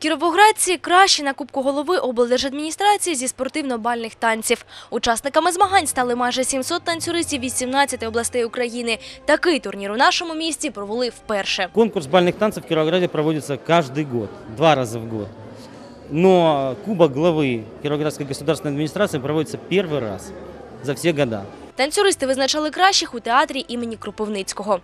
Кіровоградці кращі на Кубку голови облдержадміністрації зі спортивно-бальних танців. Учасниками змагань стали майже 700 танцюристів від 17 областей України. Такий турнір у нашому місті провели вперше. Конкурс бальных танцев в Кировограде проводится каждый год, два раза в год. Но Кубок главы Кировоградской государственной администрации проводится первый раз за все года. Танцюристи визначали кращих у театрі імені Кропивницького.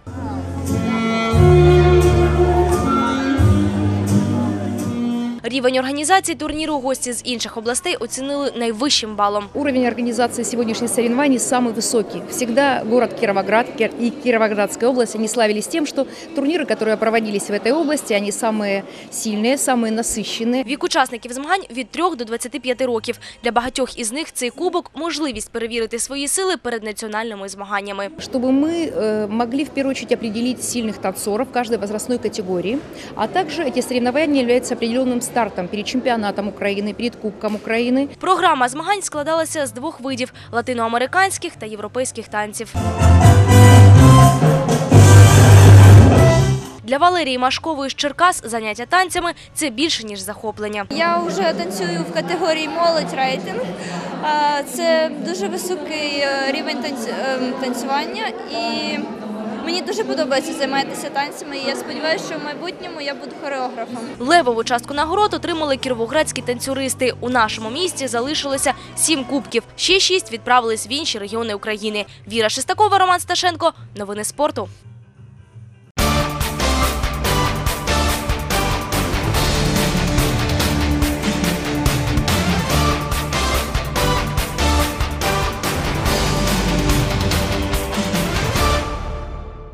Рівень організації турніру гості з інших областей оцінили найвищим балом. Уровень организации сегодняшних соревнований самый высокий. Всегда город Кировоград Кир- и Кировоградская область, они славились тем, что турниры, которые проводились в этой области, они самые сильные, самые насыщенные. Вік учасників змагань від 3 до 25 років. Для багатьох із них цей кубок – можливість перевірити свої сили перед національними змаганнями. Чтобы мы э, могли в первую очередь определить сильных танцоров каждой возрастной категории, а также эти соревнования являются определенным стартом перед чемпионатом Украины, перед Кубком Украины. Програма змагань складалася з двох видів – латиноамериканських та європейських танців. Для Валерії Машкової з Черкас заняття танцями – це більше, ніж захоплення. Я вже танцюю в категорії молодь рейтинг. А, Це дуже високий е, рівень ем, танцювання і мені дуже подобається займатися танцями. І я сподіваюся, що в майбутньому я буду хореографом. Левову частку нагород отримали кіровоградські танцюристи. У нашому місті залишилося сім кубків. Ще шість відправились в інші регіони України. Віра Шестакова, Роман Сташенко. Новини спорту.